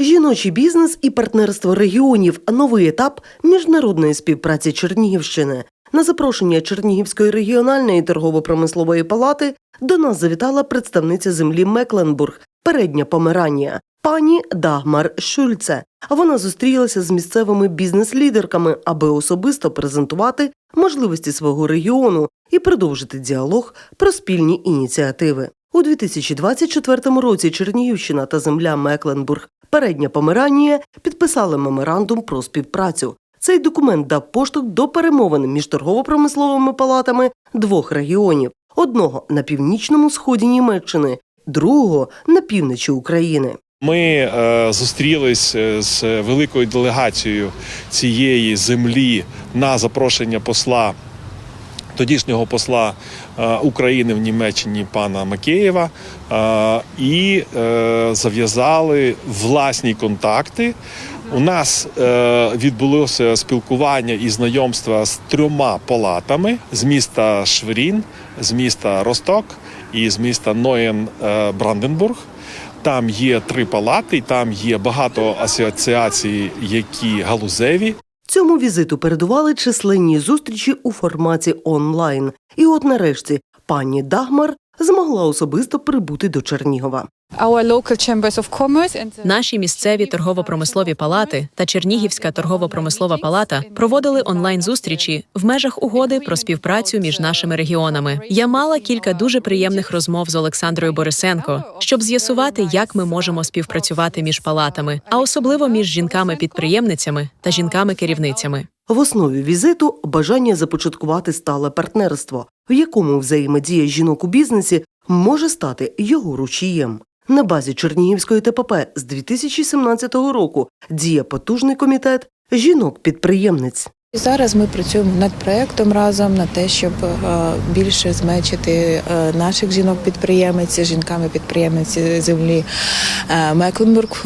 Жіночий бізнес і партнерство регіонів новий етап міжнародної співпраці Чернігівщини. На запрошення Чернігівської регіональної торгово-промислової палати до нас завітала представниця землі Мекленбург, передня Померанія, пані Дагмар Шульце. Вона зустрілася з місцевими бізнес-лідерками, аби особисто презентувати можливості свого регіону і продовжити діалог про спільні ініціативи. У 2024 році Чернігівщина та земля Мекленбург, передня Померанія підписали меморандум про співпрацю. Цей документ дав поштовх до перемовин між торгово-промисловими палатами двох регіонів: одного на північному сході Німеччини, другого на півночі України. Ми е, зустрілись е, з великою делегацією цієї землі на запрошення посла тодішнього посла е, України в Німеччині пана Макеєва е, і е, зав'язали власні контакти. У нас відбулося спілкування і знайомства з трьома палатами з міста Шверін, з міста Росток і з міста Ноєн Бранденбург. Там є три палати, там є багато асоціацій, які галузеві. Цьому візиту передували численні зустрічі у форматі онлайн. І от нарешті пані Дагмар змогла особисто прибути до Чернігова. Our local chambers of commerce and the Наші місцеві торгово-промислові палати та Чернігівська торгово-промислова палата проводили онлайн зустрічі в межах угоди про співпрацю між нашими регіонами. Я мала кілька дуже приємних розмов з Олександрою Борисенко, щоб з'ясувати, як ми можемо співпрацювати між палатами, а особливо між жінками-підприємницями та жінками-керівницями. В основі візиту бажання започаткувати стале партнерство, в якому взаємодія жінок у бізнесі може стати його ручієм. На базі Чернігівської ТПП з 2017 року діє потужний комітет жінок-підприємниць. Зараз ми працюємо над проектом разом на те, щоб е, більше змечити е, наших жінок-підприємець, жінками-підприємниці землі е, Мекленбург,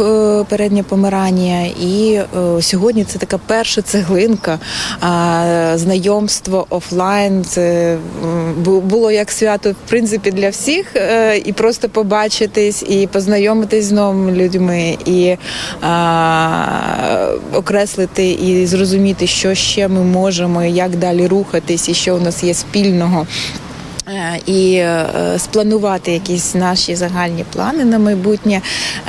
передня Померанія. І сьогодні це така перша цеглинка знайомство офлайн. Це було як свято в принципі для всіх, і просто побачитись, і познайомитись з новими людьми, і окреслити і зрозуміти, що ще ми можемо, як далі рухатись, і що у нас є спільного. Е, І е, спланувати якісь наші загальні плани на майбутнє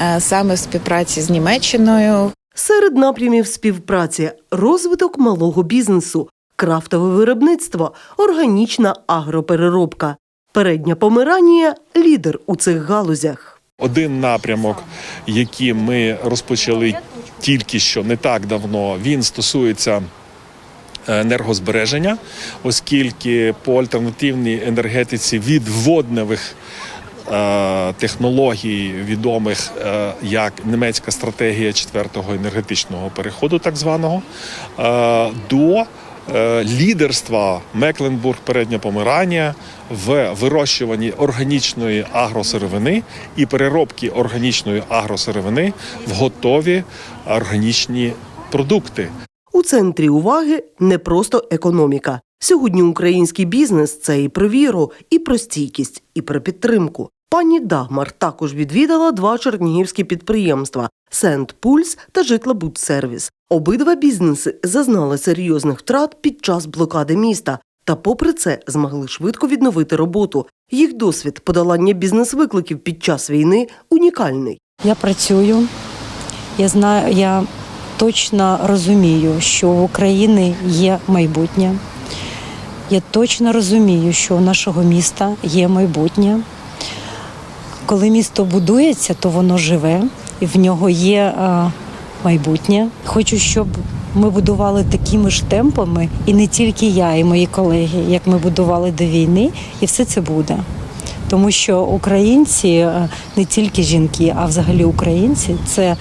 е, саме в співпраці з Німеччиною, Серед напрямів співпраці розвиток малого бізнесу, крафтове виробництво, органічна агропереробка. Передня Померанія лідер у цих галузях. Один напрямок, який ми розпочали тільки що не так давно, він стосується енергозбереження, оскільки по альтернативній енергетиці від водневих е, технологій, відомих е, як німецька стратегія четвертого енергетичного переходу, так званого, е, до лідерства Мекленбург передня Померання в вирощуванні органічної агросировини і переробки органічної агросировини в готові органічні продукти. У центрі уваги не просто економіка. Сьогодні український бізнес це і про віру, і про стійкість, і про підтримку. Пані Дагмар також відвідала два чернігівські підприємства Сент Пульс та Житлобудсервіс. Обидва бізнеси зазнали серйозних втрат під час блокади міста, та, попри це, змогли швидко відновити роботу. Їх досвід подолання бізнес-викликів під час війни унікальний. Я працюю. Я знаю, я точно розумію, що в України є майбутнє. Я точно розумію, що у нашого міста є майбутнє. Коли місто будується, то воно живе, і в нього є е, майбутнє. Хочу, щоб ми будували такими ж темпами, і не тільки я, і мої колеги, як ми будували до війни, і все це буде. Тому що українці е, не тільки жінки, а взагалі українці це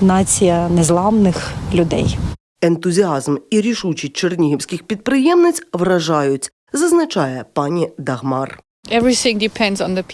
нація незламних людей. Ентузіазм і рішучість чернігівських підприємниць вражають, зазначає пані Дагмар.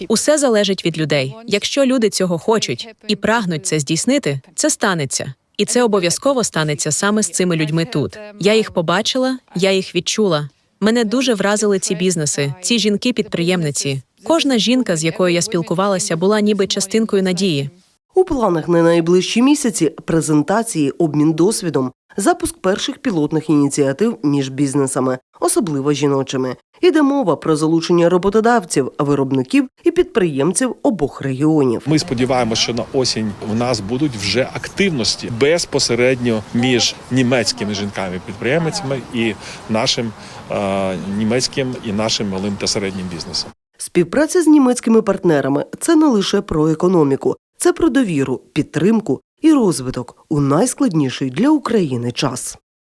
Усе залежить від людей. Якщо люди цього хочуть і прагнуть це здійснити, це станеться. І це обов'язково станеться саме з цими людьми тут. Я їх побачила, я їх відчула. Мене дуже вразили ці бізнеси, ці жінки-підприємниці. Кожна жінка, з якою я спілкувалася, була ніби частинкою надії. У планах на найближчі місяці презентації, обмін досвідом, запуск перших пілотних ініціатив між бізнесами, особливо жіночими. Іде мова про залучення роботодавців, виробників і підприємців обох регіонів. Ми сподіваємося, що на осінь в нас будуть вже активності безпосередньо між німецькими жінками-підприємцями і нашим е, німецьким і нашим малим та середнім бізнесом. Співпраця з німецькими партнерами це не лише про економіку, це про довіру, підтримку і розвиток у найскладніший для України час.